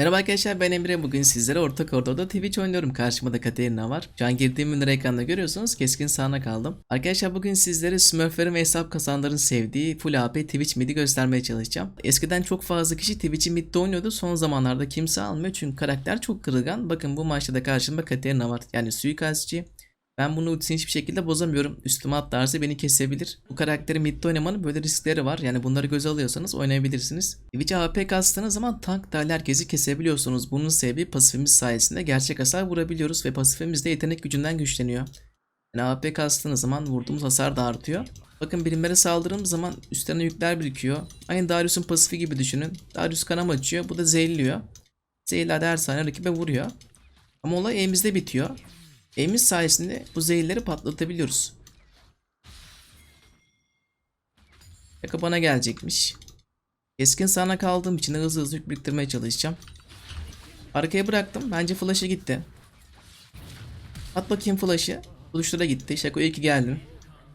Merhaba arkadaşlar ben Emre. Bugün sizlere Orta Koridor'da Twitch oynuyorum. Karşımda da Katerina var. Şu an girdiğim ünlü ekranda görüyorsunuz keskin sağına kaldım. Arkadaşlar bugün sizlere Smurflerin ve hesap kazanların sevdiği Full AP Twitch mid'i göstermeye çalışacağım. Eskiden çok fazla kişi Twitch'i mid'de oynuyordu. Son zamanlarda kimse almıyor çünkü karakter çok kırılgan. Bakın bu maçta da karşımda Katerina var. Yani suikastçı ben bunu ultisini hiçbir şekilde bozamıyorum. Üstüme atlarsa beni kesebilir. Bu karakteri midde oynamanın böyle riskleri var. Yani bunları göze alıyorsanız oynayabilirsiniz. Twitch'e AP kastığınız zaman tank dahil herkesi kesebiliyorsunuz. Bunun sebebi pasifimiz sayesinde gerçek hasar vurabiliyoruz ve pasifimiz de yetenek gücünden güçleniyor. Yani AP kastığınız zaman vurduğumuz hasar da artıyor. Bakın birimlere saldırdığım zaman üstlerine yükler birikiyor. Aynı Darius'un pasifi gibi düşünün. Darius kanam açıyor. Bu da zehirliyor. Zehirler de her saniye rakibe vuruyor. Ama olay elimizde bitiyor. Elimiz sayesinde bu zehirleri patlatabiliyoruz. Şaka bana gelecekmiş. Keskin sana kaldığım için hızlı hızlı yük biriktirmeye çalışacağım. Arkaya bıraktım. Bence flash'a gitti. At bakayım flash'ı. Buluştura gitti. Şako iyi ki geldin.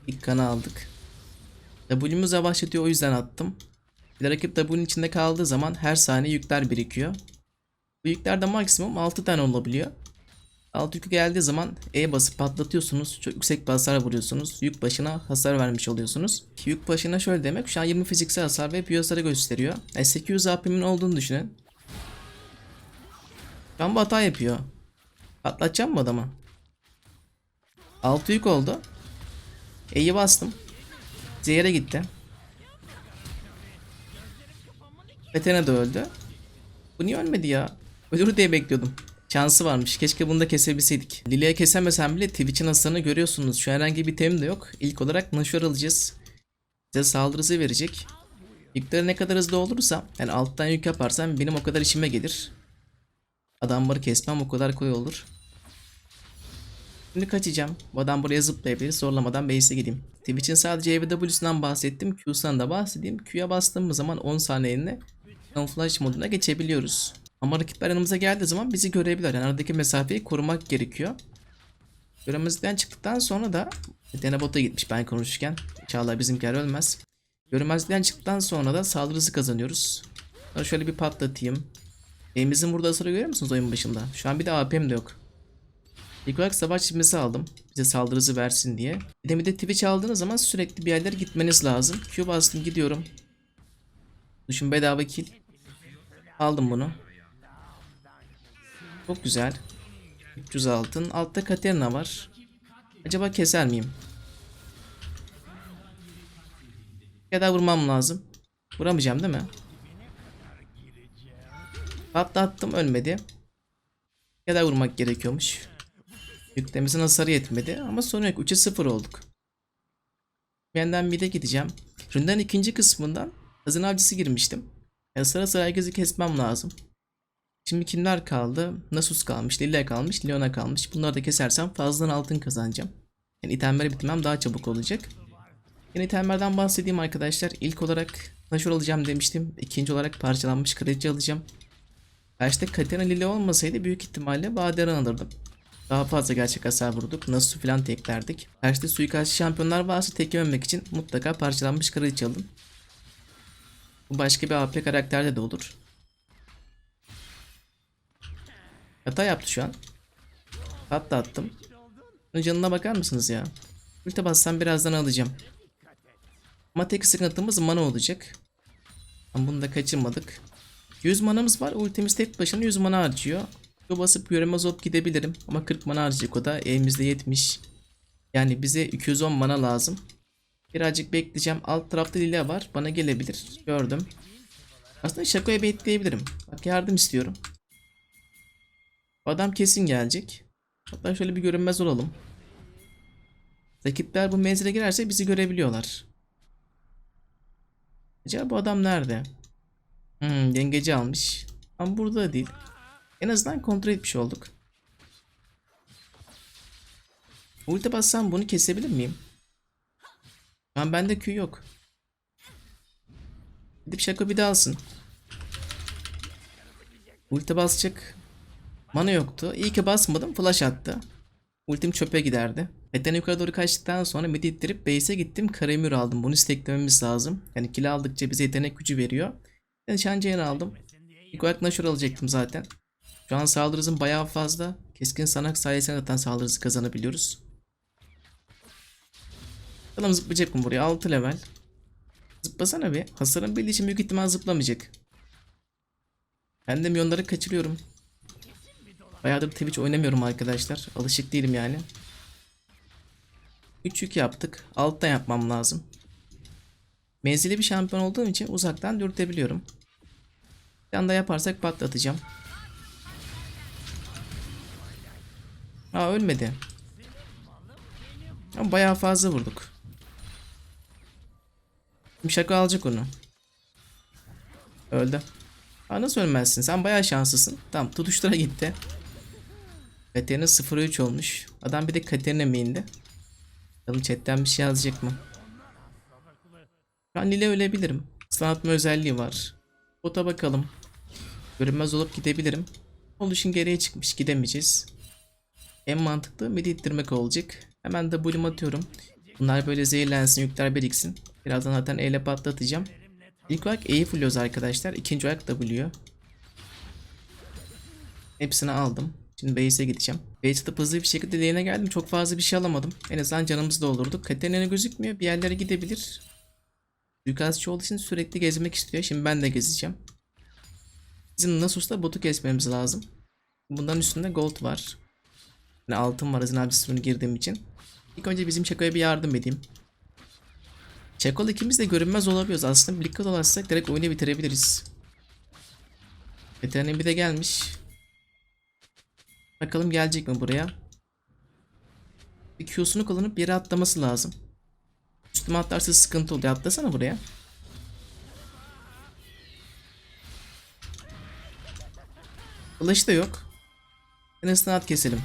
İlk kanı aldık. W'muz yavaşlatıyor o yüzden attım. Bir rakip W'nin içinde kaldığı zaman her saniye yükler birikiyor. Bu yüklerde maksimum 6 tane olabiliyor. Alt yükü geldiği zaman E basıp patlatıyorsunuz. Çok yüksek bir hasar vuruyorsunuz. Yük başına hasar vermiş oluyorsunuz. Yük başına şöyle demek. Şu an 20 fiziksel hasar ve büyü hasarı gösteriyor. Yani 800 AP'min olduğunu düşünün. Şu an bu hata yapıyor. Patlatacağım mı adamı? Altı yük oldu. E'yi bastım. Zehir'e gitti. Betene de öldü. Bu niye ölmedi ya? Ölür diye bekliyordum. Şansı varmış. Keşke bunu da kesebilseydik. Lilia kesemesem bile Twitch'in hasarını görüyorsunuz. Şu herhangi bir tem de yok. İlk olarak Nashor alacağız. Bize saldırı hızı verecek. Yükleri ne kadar hızlı olursa yani alttan yük yaparsam benim o kadar işime gelir. Adamları kesmem o kadar kolay olur. Şimdi kaçacağım. Bu adam buraya zıplayabilir. Zorlamadan base'e gideyim. Twitch'in sadece EW'sinden bahsettim. Q'sundan da bahsedeyim. Q'ya bastığımız zaman 10 saniyeliğine Camouflage moduna geçebiliyoruz. Ama rakipler yanımıza geldiği zaman bizi görebilirler. Yani aradaki mesafeyi korumak gerekiyor. Göremezlikten çıktıktan sonra da Denebot'a gitmiş ben konuşurken. İnşallah bizimkiler ölmez. Göremezlikten çıktıktan sonra da saldırı hızı kazanıyoruz. Sonra şöyle bir patlatayım. Elimizin burada hasarı görüyor musunuz oyun başında? Şu an bir de AP'm de yok. İlk olarak savaş çizmesi aldım. Bize saldırı hızı versin diye. Bir de Twitch aldığınız zaman sürekli bir yerlere gitmeniz lazım. Q bastım gidiyorum. Düşün bedava kill. Aldım bunu. Çok güzel. 300 altın. Altta Katerina var. Acaba keser miyim? Ya da vurmam lazım. Vuramayacağım değil mi? Patlattım ölmedi. Ya da vurmak gerekiyormuş. Yüklemizin hasarı yetmedi ama sorun yok 3'e 0 olduk. Benden mid'e gideceğim. Ründen ikinci kısmından hazın avcısı girmiştim. Ya sıra sıra herkesi kesmem lazım. Şimdi kimler kaldı? Nasus kalmış, Lilia kalmış, Leona kalmış. Bunları da kesersem fazladan altın kazanacağım. Yani itemleri bitirmem daha çabuk olacak. Yine itemlerden bahsedeyim arkadaşlar. İlk olarak Nashor alacağım demiştim. İkinci olarak parçalanmış kraliçe alacağım. Karşıda Katerina Lilia olmasaydı büyük ihtimalle Baderan alırdım. Daha fazla gerçek hasar vurduk. Nasus'u falan teklerdik. Karşıda suikastçı şampiyonlar varsa tek yememek için mutlaka parçalanmış kraliçe alın. Bu başka bir AP karakterde de olur. Hata yaptı şu an. Hatta attım. Bunun canına bakar mısınız ya? Ulti bassam birazdan alacağım. Ama tek sıkıntımız mana olacak. Ama bunu da kaçırmadık. 100 manamız var. Ultimiz tek başına 100 mana harcıyor. Şu basıp göremez olup gidebilirim. Ama 40 mana harcayacak o da. Elimizde 70. Yani bize 210 mana lazım. Birazcık bekleyeceğim. Alt tarafta Lilia var. Bana gelebilir. Gördüm. Aslında şakoya bekleyebilirim. Bak yardım istiyorum. Adam kesin gelecek. Hatta şöyle bir görünmez olalım. Rakipler bu menzile girerse bizi görebiliyorlar. Acaba bu adam nerede? Hmm, yengeci almış. Ama burada değil. En azından kontrol etmiş olduk. Ulti bassam bunu kesebilir miyim? Şu bende Q yok. Gidip şaka bir daha alsın. Ulti basacak. Mana yoktu. İyi ki basmadım. Flash attı. Ultim çöpe giderdi. Etten yukarı doğru kaçtıktan sonra mid ittirip base'e gittim. Karamür aldım. Bunu steklememiz lazım. Yani kill aldıkça bize yetenek gücü veriyor. Ben Shanjayan aldım. İlk olarak Nashor alacaktım zaten. Şu an saldırı bayağı fazla. Keskin sanak sayesinde zaten saldırı kazanabiliyoruz. Bakalım zıplayacak mı buraya? 6 level. Zıplasana bir. Hasarın bildiği için büyük ihtimal zıplamayacak. Ben de milyonları kaçırıyorum. Bayağıdır Twitch oynamıyorum arkadaşlar. Alışık değilim yani. 3 yük yaptık. Alttan yapmam lazım. Menzili bir şampiyon olduğum için uzaktan dürtebiliyorum. Bir anda yaparsak patlatacağım. Aa ölmedi. Ama bayağı fazla vurduk. Şaka alacak onu. Öldü. Aa nasıl ölmezsin? Sen bayağı şanslısın. Tamam tutuştura gitti. Katerina 0-3 olmuş. Adam bir de Katerina main'de. Bakalım chatten bir şey yazacak mı? Ben Lile ölebilirim. Stun atma özelliği var. Bota bakalım. Görünmez olup gidebilirim. Oluşun geriye çıkmış gidemeyeceğiz. En mantıklı midi ittirmek olacak. Hemen de W'm atıyorum. Bunlar böyle zehirlensin yükler biriksin. Birazdan zaten E ile patlatacağım. İlk olarak E'yi fulluyoruz arkadaşlar. İkinci olarak W'yu. Hepsini aldım. Şimdi base'e gideceğim. Base'de hızlı bir şekilde lane'e geldim. Çok fazla bir şey alamadım. En azından canımızı doldurduk. Katerina gözükmüyor. Bir yerlere gidebilir. Suikastçı olduğu için sürekli gezmek istiyor. Şimdi ben de gezeceğim. Bizim Nasus'ta botu kesmemiz lazım. Bundan üstünde gold var. Yani altın var Azin abi sınırını girdiğim için. İlk önce bizim Çako'ya bir yardım edeyim. Çako'la ikimiz de görünmez olabiliyoruz. Aslında birlikte dolaşsak direkt oyunu bitirebiliriz. Veterinin bir de gelmiş. Bakalım gelecek mi buraya. Q'sunu kullanıp yere atlaması lazım. Üstüme atlarsa sıkıntı oluyor. Atlasana buraya. Kılıç da yok. En azından at keselim.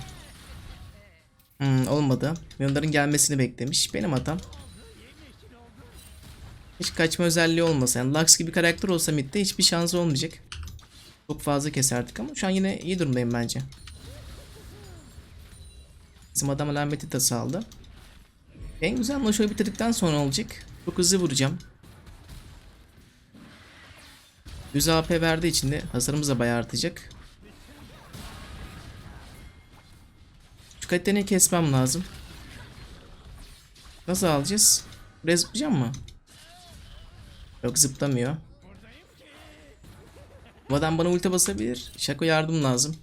Hmm, olmadı. Milyonların gelmesini beklemiş. Benim hatam. Hiç kaçma özelliği olmasa. Yani Lux gibi karakter olsa midde hiçbir şansı olmayacak. Çok fazla keserdik ama şu an yine iyi durumdayım bence. Bizim adam alameti de saldı. En güzel Noşo'yu bitirdikten sonra olacak. Çok hızlı vuracağım. 100 AP verdiği için de hasarımız da bayağı artacak. Şu Katen'i kesmem lazım. Nasıl alacağız? Buraya zıplayacağım mı? Yok zıplamıyor. Bu adam bana ulti basabilir. Şako yardım lazım.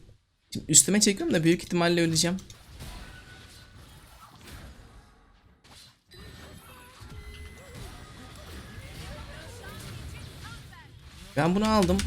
Şimdi üstüme çekiyorum da büyük ihtimalle öleceğim. Ben bunu aldım.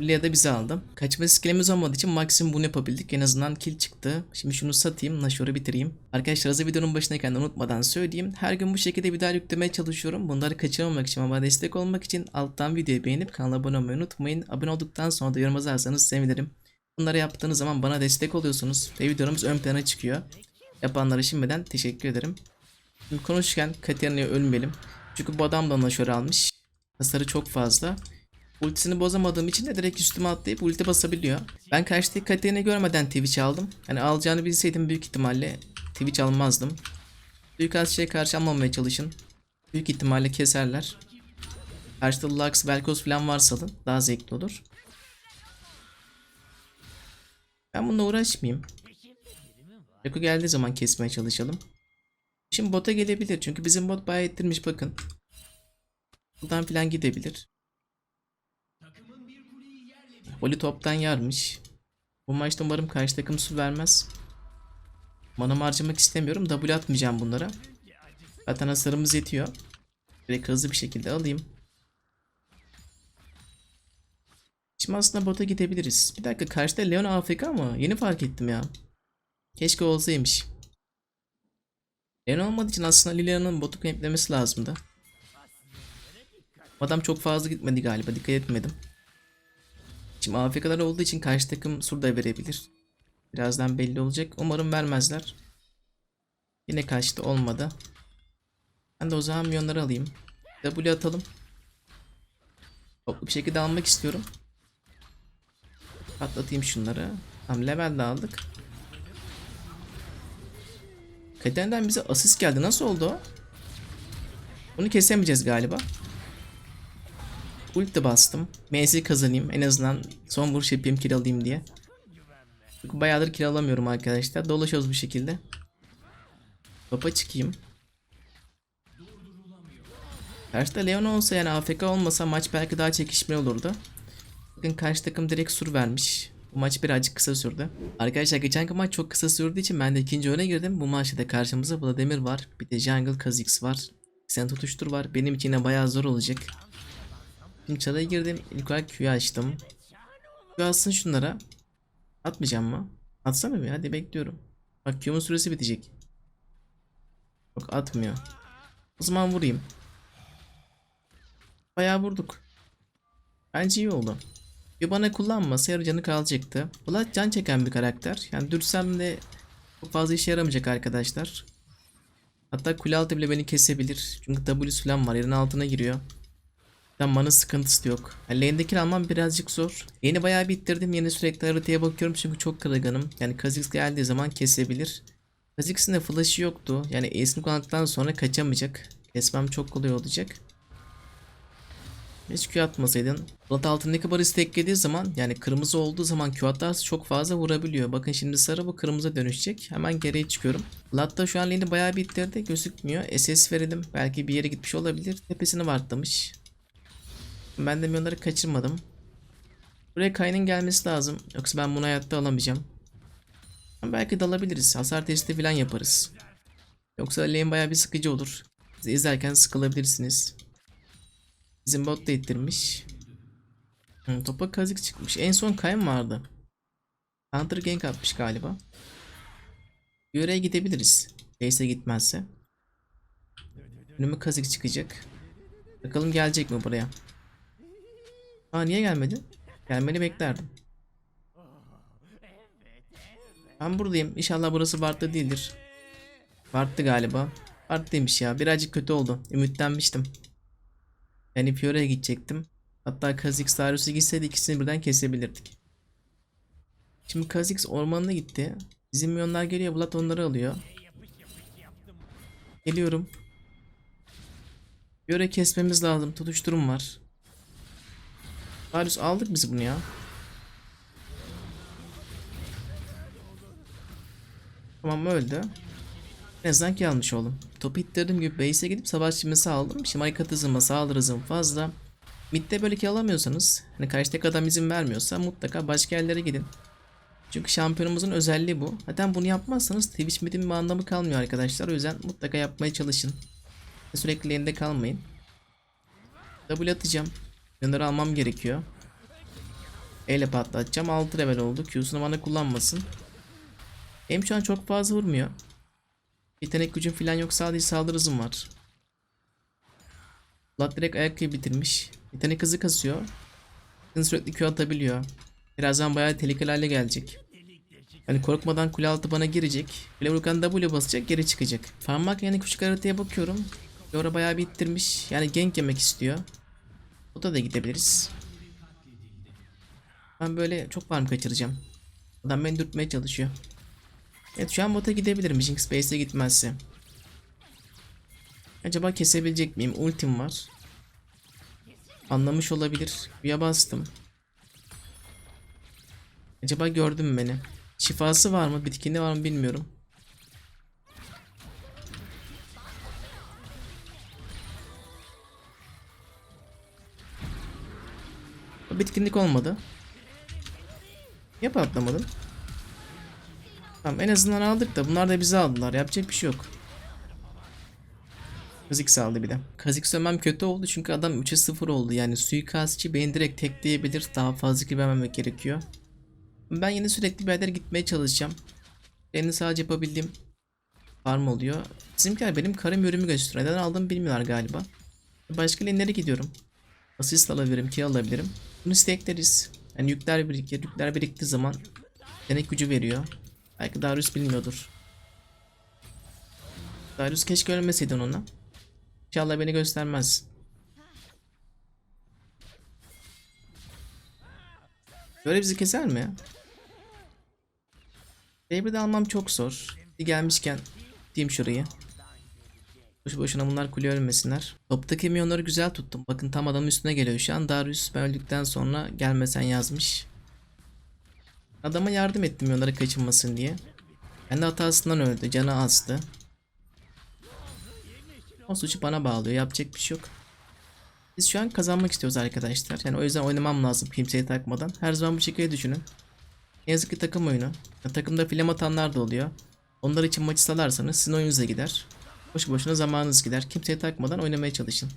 Lilia da bizi aldı. Kaçma skillimiz olmadığı için maksimum bunu yapabildik. En azından kill çıktı. Şimdi şunu satayım. Nashor'u bitireyim. Arkadaşlar hazır videonun başındayken unutmadan söyleyeyim. Her gün bu şekilde video yüklemeye çalışıyorum. Bunları kaçırmamak için ama destek olmak için alttan videoyu beğenip kanala abone olmayı unutmayın. Abone olduktan sonra da yorum yazarsanız sevinirim. Bunları yaptığınız zaman bana destek oluyorsunuz. Ve videomuz ön plana çıkıyor. Yapanlara şimdiden teşekkür ederim. Şimdi konuşurken Katarina'ya ölmeyelim. Çünkü bu adam da Nashor almış. Hasarı çok fazla. Ultisini bozamadığım için de direkt üstüme atlayıp ulti basabiliyor. Ben karşıdaki Katarina'yı görmeden Twitch aldım. Hani alacağını bilseydim büyük ihtimalle Twitch almazdım. Suikastçıya karşı almamaya çalışın. Büyük ihtimalle keserler. Karşıda Lux, Velkos falan varsa alın. Daha zevkli olur. Ben bununla uğraşmayayım. Reko geldiği zaman kesmeye çalışalım. Şimdi bota gelebilir çünkü bizim bot bayağı ettirmiş bakın. Buradan falan gidebilir. Voli toptan yarmış. Bu maçta umarım karşı takım su vermez. Manamı harcamak istemiyorum. W atmayacağım bunlara. Zaten hasarımız yetiyor. Direkt hızlı bir şekilde alayım. Şimdi aslında bota gidebiliriz. Bir dakika karşıda Leon AFK mı? Yeni fark ettim ya. Keşke olsaymış. Leon olmadığı için aslında Lilian'ın botu kemplemesi lazımdı. Adam çok fazla gitmedi galiba. Dikkat etmedim. Şimdi AFK'lar olduğu için karşı takım sur da verebilir. Birazdan belli olacak. Umarım vermezler. Yine kaçtı olmadı. Ben de o zaman milyonları alayım. W atalım. Toplu bir şekilde almak istiyorum. Patlatayım şunları. Tam level de aldık. Kaden'den bize asist geldi. Nasıl oldu o? Bunu kesemeyeceğiz galiba. Ulti bastım. MS kazanayım. En azından son vuruş yapayım kill alayım diye. Çünkü bayağıdır kill arkadaşlar. Dolaşıyoruz bu şekilde. Topa çıkayım. Karşıda Leon olsa yani AFK olmasa maç belki daha çekişmeli olurdu. Bakın karşı takım direkt sur vermiş. Bu maç birazcık kısa sürdü. Arkadaşlar geçenki maç çok kısa sürdüğü için ben de ikinci oyuna girdim. Bu maçta da karşımızda Vladimir var. Bir de Jungle Kha'Zix var. Sen tutuştur var. Benim için de bayağı zor olacak. Şimdi çaraya girdim. İlk olarak Q'yu açtım. Q atsın şunlara. Atmayacağım mı? Atsana bir hadi bekliyorum. Bak Q'mun süresi bitecek. Yok atmıyor. O zaman vurayım. Bayağı vurduk. Bence iyi oldu. Bir bana kullanmasa yarı canı kalacaktı. Vlad can çeken bir karakter. Yani dürsem de çok fazla işe yaramayacak arkadaşlar. Hatta kule altı bile beni kesebilir. Çünkü W falan var. Yerin altına giriyor. Tam mana sıkıntısı da yok. Yani lane'dekini almam birazcık zor. Yeni bayağı bitirdim. Yeni sürekli haritaya bakıyorum çünkü çok kırılganım. Yani Kha'Zix geldiği zaman kesebilir. Kha'Zix'in de flash'ı yoktu. Yani Ace'ini kullandıktan sonra kaçamayacak. Kesmem çok kolay olacak. Hiç Q atmasaydın. Plat altındaki barı stacklediği zaman yani kırmızı olduğu zaman Q atarsa çok fazla vurabiliyor. Bakın şimdi sarı bu kırmızı dönüşecek. Hemen geriye çıkıyorum. Plat da şu an lane'i bayağı bitirdi. Gözükmüyor. SS verelim. Belki bir yere gitmiş olabilir. Tepesini vartlamış. Ben de milyonları kaçırmadım. Buraya Kayn'ın gelmesi lazım. Yoksa ben bunu hayatta alamayacağım. Ama belki dalabiliriz. Hasar testi falan yaparız. Yoksa lane bayağı bir sıkıcı olur. Bizi izlerken sıkılabilirsiniz. Bizim bot da ittirmiş. Hı, topa kazık çıkmış. En son Kayn vardı. Hunter gank atmış galiba. Yöre'ye gidebiliriz. Base'e gitmezse. Önüme kazık çıkacak. Bakalım gelecek mi buraya. Aa niye gelmedi? Gelmeni beklerdim. Ben buradayım. İnşallah burası Ward'da değildir. Ward'dı galiba. Ward'daymış ya. Birazcık kötü oldu. Ümitlenmiştim. Yani Fiore'ye gidecektim. Hatta Kha'Zix Darius'a gitseydi ikisini birden kesebilirdik. Şimdi Kha'Zix ormanına gitti. Bizim milyonlar geliyor. Vlad onları alıyor. Geliyorum. Fiore kesmemiz lazım. Tutuşturum var. Darius aldık biz bunu ya. Tamam öldü. En azından ki almış oldum. Topu ittirdim gibi base'e gidip savaş çimesi aldım. Şimdi harikat hızıma sağlar hızım fazla. Mid'de böyle ki alamıyorsanız hani karşıdaki adam izin vermiyorsa mutlaka başka yerlere gidin. Çünkü şampiyonumuzun özelliği bu. Zaten bunu yapmazsanız Twitch mid'in bir anlamı kalmıyor arkadaşlar. O yüzden mutlaka yapmaya çalışın. Sürekli elinde kalmayın. W atacağım. Yanları almam gerekiyor. E ile patlatacağım. 6 level oldu. Q'sunu bana kullanmasın. Hem şu an çok fazla vurmuyor. Yetenek gücüm falan yok sadece saldırı hızım var. Vlad direkt ayakkabı bitirmiş. Yetenek hızı kasıyor. Bakın sürekli Q atabiliyor. Birazdan bayağı tehlikeli hale gelecek. Hani korkmadan kule altı bana girecek. Kule vururken W basacak geri çıkacak. Farmak yani küçük haritaya bakıyorum. Yora bayağı bir ittirmiş. Yani gank yemek istiyor. O da da gidebiliriz. Ben böyle çok farm kaçıracağım. Adam beni dürtmeye çalışıyor. Evet şu an bota gidebilirim Jinx Space'e gitmezse. Acaba kesebilecek miyim? Ultim var. Anlamış olabilir. Bir bastım. Acaba gördün mü beni? Şifası var mı? Bitkini var mı bilmiyorum. Bitkinlik olmadı. Niye patlamadın? Tamam en azından aldık da bunlar da bizi aldılar. Yapacak bir şey yok. Kha'Zix aldı bir de. Kha'Zix ölmem kötü oldu çünkü adam 3'e 0 oldu. Yani suikastçı beni direkt tekleyebilir. Daha fazla girmemek gerekiyor. Ben yine sürekli bir gitmeye çalışacağım. Benim sadece yapabildiğim farm oluyor. Bizimkiler benim karım ürümü gösteriyor. Neden aldığımı bilmiyorlar galiba. Başka lane'lere gidiyorum. Asist alabilirim, kill alabilirim. Bunu stackleriz. Yani yükler birikir. Yükler biriktiği zaman denek gücü veriyor. Belki Darius bilmiyordur. Darius keşke ölmeseydin ona. İnşallah beni göstermez. Böyle bizi keser mi ya? Saber'ı almam çok zor. Gelmişken diyeyim şurayı. Boşu boşuna bunlar kule ölmesinler. Toptaki milyonları güzel tuttum. Bakın tam adamın üstüne geliyor şu an. Darius ben öldükten sonra gelmesen yazmış. Adama yardım ettim milyonları kaçınmasın diye. Kendi hatasından öldü. Canı azdı. O suçu bana bağlıyor. Yapacak bir şey yok. Biz şu an kazanmak istiyoruz arkadaşlar. Yani o yüzden oynamam lazım kimseyi takmadan. Her zaman bu şekilde düşünün. Ne yazık ki takım oyunu. Ya, takımda film atanlar da oluyor. Onlar için maçı salarsanız sizin oyunuz da gider. Boş boşuna zamanınız gider. Kimseye takmadan oynamaya çalışın.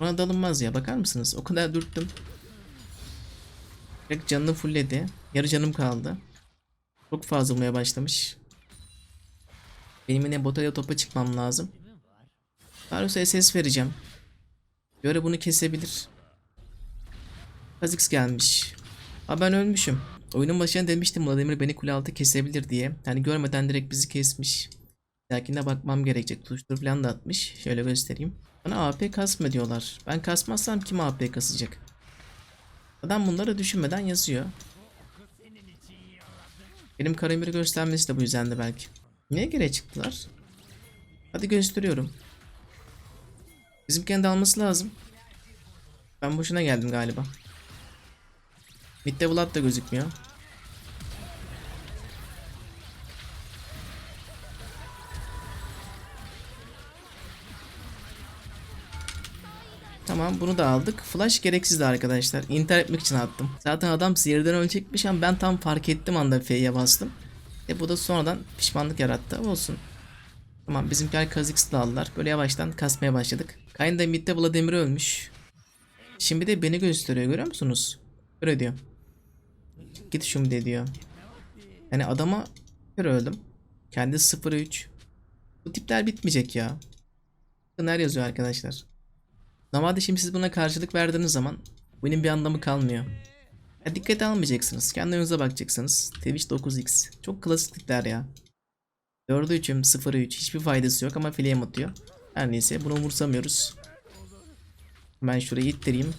Buna dalınmaz ya bakar mısınız? O kadar dürttüm. Direkt canını fullledi. Yarı canım kaldı. Çok fazla vurmaya başlamış. Benim yine botaya topa çıkmam lazım. Darius'a SS vereceğim. Göre bunu kesebilir. Kha'Zix gelmiş. Ha ben ölmüşüm. Oyunun başında demiştim Vladimir beni kule altı kesebilir diye. Yani görmeden direkt bizi kesmiş. Lakine bakmam gerekecek. Tuştur falan da atmış. Şöyle göstereyim. Bana AP kasma diyorlar. Ben kasmazsam kim AP kasacak? Adam bunları düşünmeden yazıyor. Benim Karamir'i göstermesi de bu yüzden de belki. Niye geri çıktılar? Hadi gösteriyorum. Bizim kendi alması lazım. Ben boşuna geldim galiba. Mid'de Vlad da gözükmüyor. Tamam bunu da aldık. Flash gereksizdi arkadaşlar. İntihar etmek için attım. Zaten adam zehirden ölecekmiş ama ben tam fark ettim anda F'ye bastım. E bu da sonradan pişmanlık yarattı. Ama Olsun. Tamam bizimkiler Kha'Zix'i de aldılar. Böyle yavaştan kasmaya başladık. Kayn da midde Vladimir ölmüş. Şimdi de beni gösteriyor görüyor musunuz? Böyle diyor. Git şimdi diyor. Yani adama kör öldüm. Kendi 0-3. Bu tipler bitmeyecek ya. Bakın yazıyor arkadaşlar. Normalde şimdi siz buna karşılık verdiğiniz zaman bunun bir anlamı kalmıyor. Ya dikkate almayacaksınız. Kendi önünüze bakacaksınız. Twitch 9x. Çok klasik tipler ya. 4'ü 3'üm 0'ı 3. Hiçbir faydası yok ama flame atıyor. Her neyse bunu umursamıyoruz. Ben şurayı ittireyim.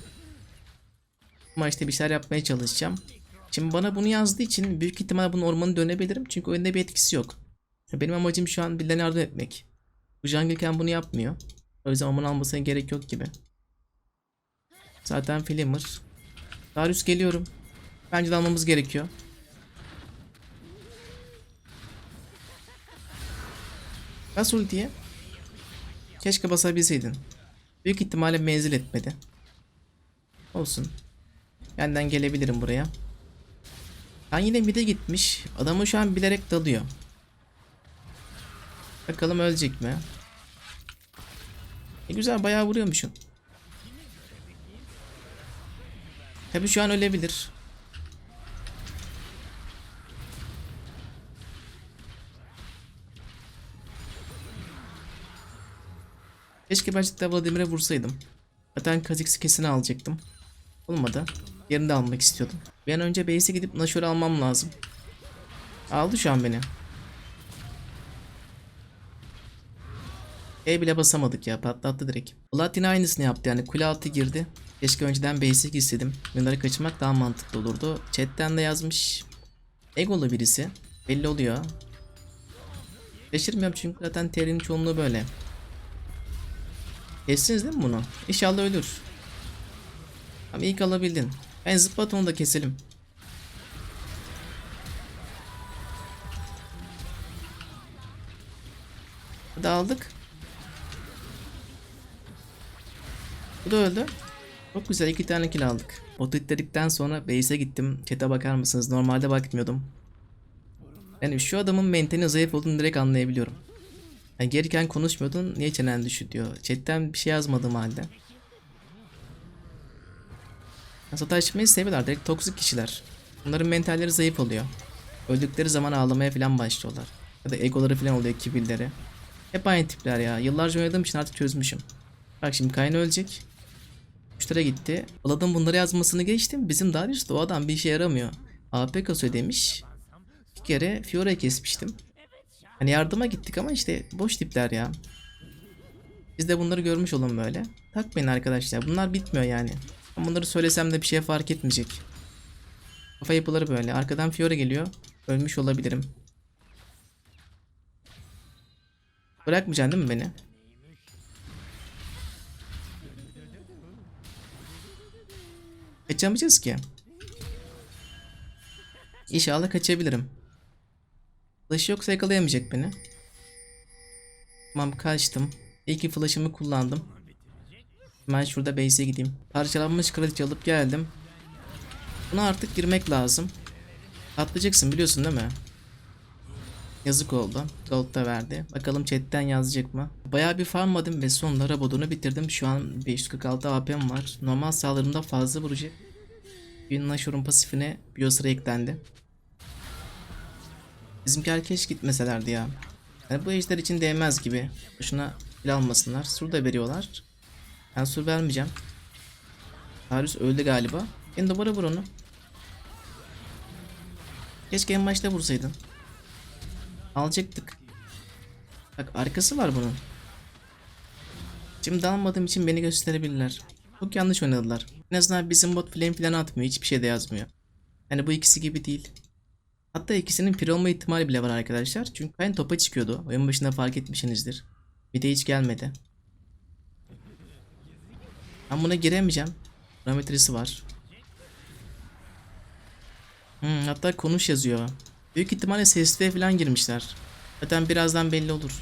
Maçta bir şeyler yapmaya çalışacağım. Şimdi bana bunu yazdığı için büyük ihtimal bunun ormanı dönebilirim. Çünkü oyunda bir etkisi yok. Benim amacım şu an birilerine yardım etmek. Bu jungle'ken bunu yapmıyor. O yüzden orman almasına gerek yok gibi. Zaten Flimmer. Darius geliyorum. Bence de almamız gerekiyor. Bas ultiye. Keşke basabilseydin. Büyük ihtimalle menzil etmedi. Olsun. Benden gelebilirim buraya. Ben yine mid'e gitmiş. Adamı şu an bilerek dalıyor. Bakalım ölecek mi? E güzel bayağı vuruyormuşum. Tabi şu an ölebilir. Keşke başta Vladimir'e vursaydım. Zaten Kha'Zix'i kesin alacaktım. Olmadı. Yerini de almak istiyordum. An önce base'e gidip Nashor'u almam lazım. Aldı şu an beni. E bile basamadık ya patlattı direkt. Vlad yine aynısını yaptı yani kule altı girdi. Keşke önceden base'e gitseydim. Bunları kaçırmak daha mantıklı olurdu. Chat'ten de yazmış. Egolu birisi. Belli oluyor. Şaşırmıyorum çünkü zaten terinin çoğunluğu böyle. Kestiniz değil mi bunu? İnşallah ölür. Ama ilk alabildin. Ben zıplat onu da keselim. Hadi aldık. Bu da öldü. Çok güzel iki tane kill aldık. Botu itledikten sonra base'e gittim. Chat'e bakar mısınız? Normalde bakmıyordum. Yani şu adamın mentali zayıf olduğunu direkt anlayabiliyorum. Yani gereken konuşmuyordun niye çenen düşü diyor. Chatten bir şey yazmadığım halde. Sataşmayı seviyorlar direkt toksik kişiler. Bunların mentalleri zayıf oluyor. Öldükleri zaman ağlamaya falan başlıyorlar. Ya da egoları falan oluyor kibirleri. Hep aynı tipler ya. Yıllarca oynadığım için artık çözmüşüm. Bak şimdi Kayn ölecek. Müşteri gitti. Vlad'ın bunları yazmasını geçtim. Bizim Darius da o adam bir işe yaramıyor. AP kasıyor demiş. Bir kere Fiora'yı kesmiştim. Hani yardıma gittik ama işte boş tipler ya. Biz de bunları görmüş olun böyle. Takmayın arkadaşlar. Bunlar bitmiyor yani. Ben bunları söylesem de bir şey fark etmeyecek. Kafa yapıları böyle. Arkadan Fiora geliyor. Ölmüş olabilirim. Bırakmayacaksın değil mi beni? Kaçamayacağız ki. İnşallah kaçabilirim. Flash yoksa yakalayamayacak beni. Tamam kaçtım. İyi ki flash'ımı kullandım. Hemen şurada base'e gideyim. Parçalanmış kraliçe alıp geldim. Buna artık girmek lazım. Atlayacaksın biliyorsun değil mi? Yazık oldu. Gold da verdi. Bakalım chatten yazacak mı? Bayağı bir farmladım ve sonunda Rabadon'u bitirdim. Şu an 546 AP'm var. Normal saldırımda fazla vuracak. Yunnaşor'un pasifine Biosra eklendi. Bizimkiler keşke gitmeselerdi ya. Yani bu ejder için değmez gibi. Boşuna kill almasınlar. Sur da veriyorlar. Ben sur vermeyeceğim. Darius öldü galiba. En duvara vur onu. Keşke en başta vursaydın. Alacaktık. Bak arkası var bunun. Şimdi almadığım için beni gösterebilirler. Çok yanlış oynadılar. En azından bizim bot flame falan atmıyor. Hiçbir şey de yazmıyor. Yani bu ikisi gibi değil. Hatta ikisinin pir olma ihtimali bile var arkadaşlar. Çünkü Kayn topa çıkıyordu. Oyun başında fark etmişsinizdir. Bir de hiç gelmedi. Ben buna giremeyeceğim. Parametresi var. Hmm, hatta konuş yazıyor. Büyük ihtimalle sesliye falan girmişler. Zaten birazdan belli olur.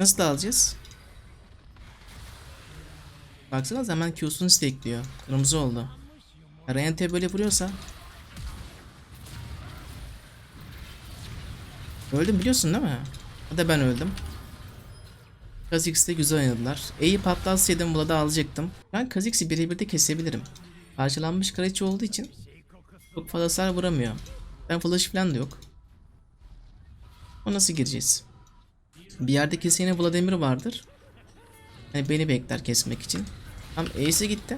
Nasıl alacağız? Baksanıza hemen Q'sunu stakeliyor. Kırmızı oldu. Rente böyle vuruyorsa Öldüm biliyorsun değil mi? Ya ben öldüm. Kha'Zix'te güzel oynadılar. E'yi patlatsaydım Vlad'ı alacaktım. Ben Kha'Zix'i birebir de kesebilirim. Parçalanmış kraliçe olduğu için çok fazla hasar vuramıyor. Ben flash falan da yok. O nasıl gireceğiz? Bir yerde kesin yine Vladimir vardır. Hani beni bekler kesmek için. Tam Ace'e gitti.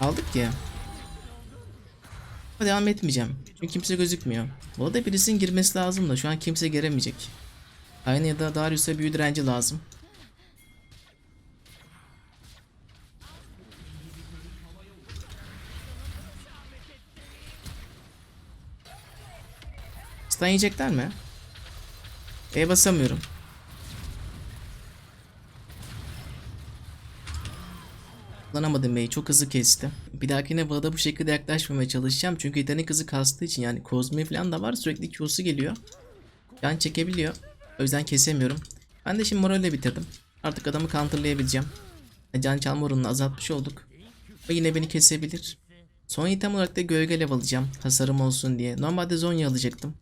Aldık ya. Ama devam etmeyeceğim. Çünkü kimse gözükmüyor. Bu arada birisinin girmesi lazım da şu an kimse giremeyecek. Aynı ya da Darius'a büyü direnci lazım. Stun yiyecekler mi? E basamıyorum. Kullanamadım B'yi çok hızlı kesti. Bir dahakine Vlad'a bu şekilde yaklaşmamaya çalışacağım. Çünkü yetenek hızı kastığı için yani Kozmi falan da var sürekli Q'su geliyor. Can çekebiliyor. O yüzden kesemiyorum. Ben de şimdi moralle bitirdim. Artık adamı counterlayabileceğim. Can çalma oranını azaltmış olduk. O yine beni kesebilir. Son item olarak da gölge level alacağım. Hasarım olsun diye. Normalde Zonya alacaktım.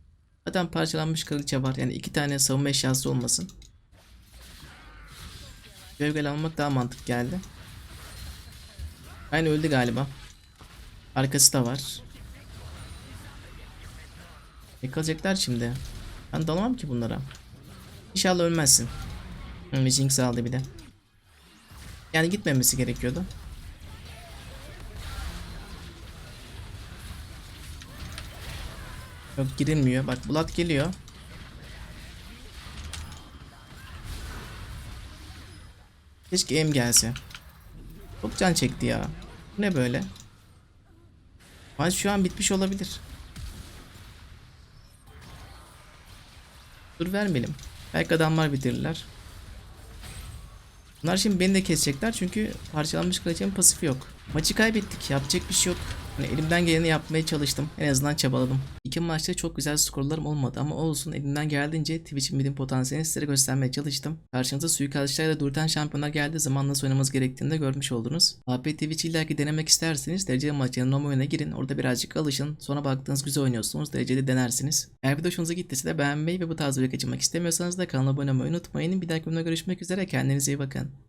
Zaten parçalanmış kraliçe var. Yani iki tane savunma eşyası olmasın. Gölge almak daha mantık geldi. Aynı öldü galiba. Arkası da var. Yakalayacaklar şimdi. Ben dalamam ki bunlara. İnşallah ölmezsin. Hmm, Jinx aldı bir de. Yani gitmemesi gerekiyordu. Yok girilmiyor. Bak Bulat geliyor. Keşke em gelse. Çok can çekti ya. Ne böyle? Maç şu an bitmiş olabilir. Dur vermeyelim. Belki adamlar bitirirler. Bunlar şimdi beni de kesecekler çünkü parçalanmış kraliçenin pasifi yok. Maçı kaybettik. Yapacak bir şey yok. Hani elimden geleni yapmaya çalıştım. En azından çabaladım. İki maçta çok güzel skorlarım olmadı ama olsun elimden geldiğince Twitch'in benim potansiyelini sizlere göstermeye çalıştım. Karşınıza suikastçılarla dürten şampiyonlar geldiği zaman nasıl oynamamız gerektiğini de görmüş oldunuz. AP Twitch illaki denemek isterseniz dereceli maçların normal oyuna girin. Orada birazcık alışın. Sonra baktığınız güzel oynuyorsunuz. Dereceli denersiniz. Eğer video hoşunuza gittiyse de beğenmeyi ve bu tarz video kaçırmak istemiyorsanız da kanala abone olmayı unutmayın. Bir dahaki videoda görüşmek üzere. Kendinize iyi bakın.